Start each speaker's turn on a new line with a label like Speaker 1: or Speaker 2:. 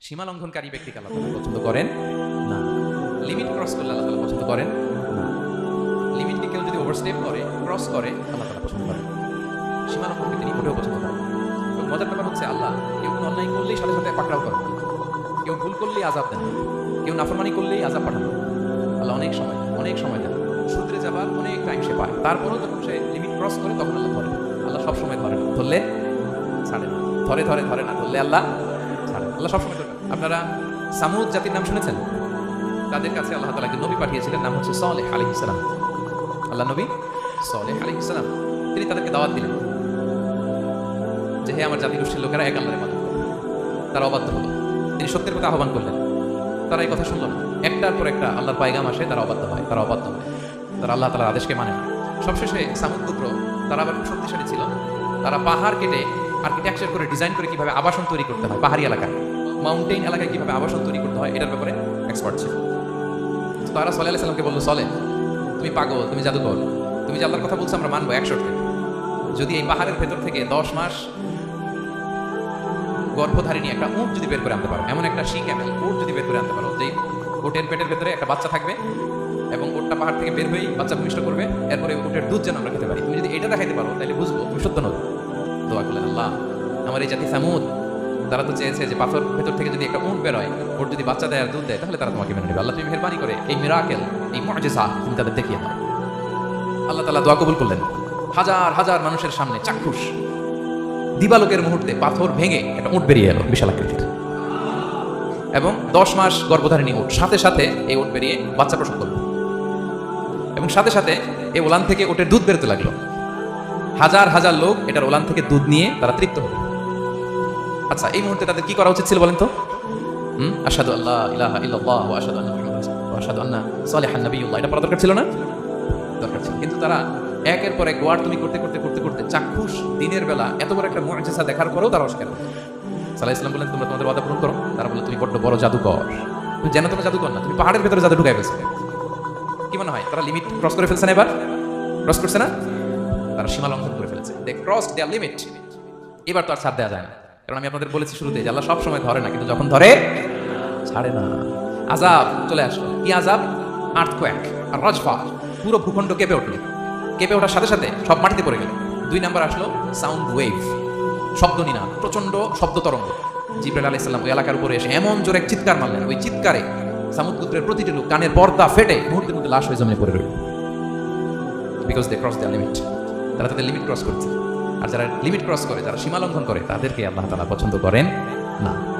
Speaker 1: সীমা লঙ্ঘনকারী ব্যক্তিকে আল্লাহ তাআলা পছন্দ করেন? না। লিমিট ক্রস করলে আল্লাহ তাআলা পছন্দ করেন? না। লিমিটকে কেউ যদি ওভারস্টেপ করে ক্রস করে আল্লাহ তাআলা পছন্দ করেন। সীমা লঙ্ঘনকে তিনি মোটেও পছন্দ করেন এবং মজার ব্যাপার হচ্ছে আল্লাহ কেউ কোনো অন্যায় করলেই সাথে সাথে পাকড়াও করেন। কেউ ভুল করলেই আজাব দেন। কেউ নাফরমানি করলেই আজাব পাঠান। আল্লাহ অনেক সময় অনেক সময় দেন। শুধরে যাবার অনেক টাইম সে পায়। তারপরেও যখন সে লিমিট ক্রস করে তখন আল্লাহ ধরে। আল্লাহ সবসময় ধরে না। ধরলে ছাড়ে না। ধরে ধরে ধরে না। ধরলে আল্লাহ ছাড়ে আল্লাহ সবসময়। আপনারা সামুদ জাতির নাম শুনেছেন? তাদের কাছে আল্লাহ তালাকে নবী পাঠিয়েছিলেন, নাম হচ্ছে সলেহ আলী ইসলাম আল্লাহ নবী সলেহ আলী ইসলাম তিনি তাদেরকে দাওয়াত দিলেন যে, হে আমার জাতি গোষ্ঠীর লোকেরা, এক আল্লাহর মাদক তারা অবাধ্য হলো। তিনি সত্যের কথা আহ্বান করলেন। তারা এই কথা শুনলো না। একটার পর একটা আল্লাহর পায়গাম আসে, তারা অবাধ্য হয়, তারা অবাধ্য হয়। তারা আল্লাহ তালার আদেশকে মানে না। সবশেষে সামুদ পুত্র, তারা আবার শক্তিশালী ছিল। তারা পাহাড় কেটে আর্কিটেকচার করে ডিজাইন করে কীভাবে আবাসন তৈরি করতে হয়, পাহাড়ি এলাকায়। মাউন্টেন এলাকায় কীভাবে আবাসন তৈরি করতে হয়, এটার ব্যাপারে এক্সপার্ট ছিল। তারা সলে আলাহ সাল্লামকে বলল সলে তুমি পাগল, তুমি জাদুকর। তুমি যে আল্লাহর কথা বলছো, আমরা মানবো একশো যদি এই পাহাড়ের ভেতর থেকে দশ মাস গর্ভধারিণী একটা উট যদি বের করে আনতে পারো, এমন একটা শিং এমন উট যদি বের করে আনতে পারো যে উটের পেটের ভেতরে একটা বাচ্চা থাকবে এবং উটটা পাহাড় থেকে বের হয়েই বাচ্চা ভূমিষ্ঠ করবে, এরপরে উটের দুধ যেন আমরা খেতে পারি। তুমি যদি এটা দেখাইতে পারো তাহলে বুঝব, তুমি সত্য নবী। দোয়া করলেন আল্লাহ। আমার এই জাতি সামুদ তারা তো চেয়েছে যে পাথর ভেতর থেকে যদি একটা উট বেরোয় ওর যদি বাচ্চা দেয় আর দুধ দেয়, তাহলে তারা তোমাকে মেনে নেবে। আল্লাহ তুমি মেহরবানি করে এই মিরাকেল এই মজেসা তুমি তাদের দেখিয়ে দাও। আল্লাহ তালা দোয়া কবুল করলেন। হাজার হাজার মানুষের সামনে চাক্ষুষ। দিবালোকের মুহূর্তে পাথর ভেঙে একটা উট বেরিয়ে এলো, বিশাল আকৃতির। এবং দশ মাস গর্ভধারিণী উট, সাথে সাথে এই উট বেরিয়ে বাচ্চা প্রসব করল। এবং সাথে সাথে এই ওলান থেকে উটের দুধ বেরোতে লাগল। হাজার হাজার লোক এটার ওলান থেকে দুধ নিয়ে তারা তৃপ্ত হলো। আচ্ছা এই মুহূর্তে তাদের কি করা উচিত ছিল বলেন তো? হুম? আসাদু আল্লাহ ইলাহা ইল্লাল্লাহ ওয়া আশহাদু আন্না ওয়া আশহাদু আন্না সালিহান নাবিয়্যুল্লাহ এটা পড়া দরকার ছিল না? দরকার ছিল। কিন্তু তারা একের পর এক গোয়ার তুমি করতে করতে করতে করতে চাক্ষুষ দিনের বেলা এত বড় একটা মুআজিজা দেখার পরেও তারা অস্বীকার করে সাল্লাহ ইসলাম বলেন, তোমরা তোমাদের ওয়াদা পূরণ করো। তারা বলে তুমি বড্ড বড় জাদুকর। তুমি জানো তোমার জাদুকর না, তুমি পাহাড়ের ভেতরে জাদু ঢুকাই ফেলছো কি মনে হয়? তারা লিমিট ক্রস করে ফেলছে না এবার? ক্রস করছে না? তারা সীমা লঙ্ঘন করে ফেলেছে। দে ক্রস দেয়ার লিমিট এবার তো আর ছাড় দেওয়া যায় না। কারণ আমি আপনাদের বলেছি শুরুতে যে আল্লাহ সব সময় ধরে না, কিন্তু যখন ধরে, ছাড়ে না। আজাব চলে আসলো কি আজাব আর্থকোয়াক আর রজফা পুরো ভূখণ্ড কেঁপে উঠল। কেঁপে ওঠার সাথে সাথে সব মাটিতে পড়ে গেল। দুই নাম্বার আসলো সাউন্ড ওয়েভ শব্দ নিনা প্রচণ্ড শব্দ তরঙ্গ। জিব্রাইল আলাইহিস সালাম ওই এলাকার উপরে এসে এমন জোরে চিৎকার মারলেন, ওই চিৎকারে সামুদ্রের প্রতিটি লোক কানের পর্দা ফেটে মুহূর্তের মধ্যে লাশ হয়ে জমিনে পড়ে রইল। Because they cross the limit তারা তাদের লিমিট ক্রস করছে। আর যারা লিমিট ক্রস করে, যারা সীমা লঙ্ঘন করে, তাদেরকে আল্লাহ তালা পছন্দ করেন না।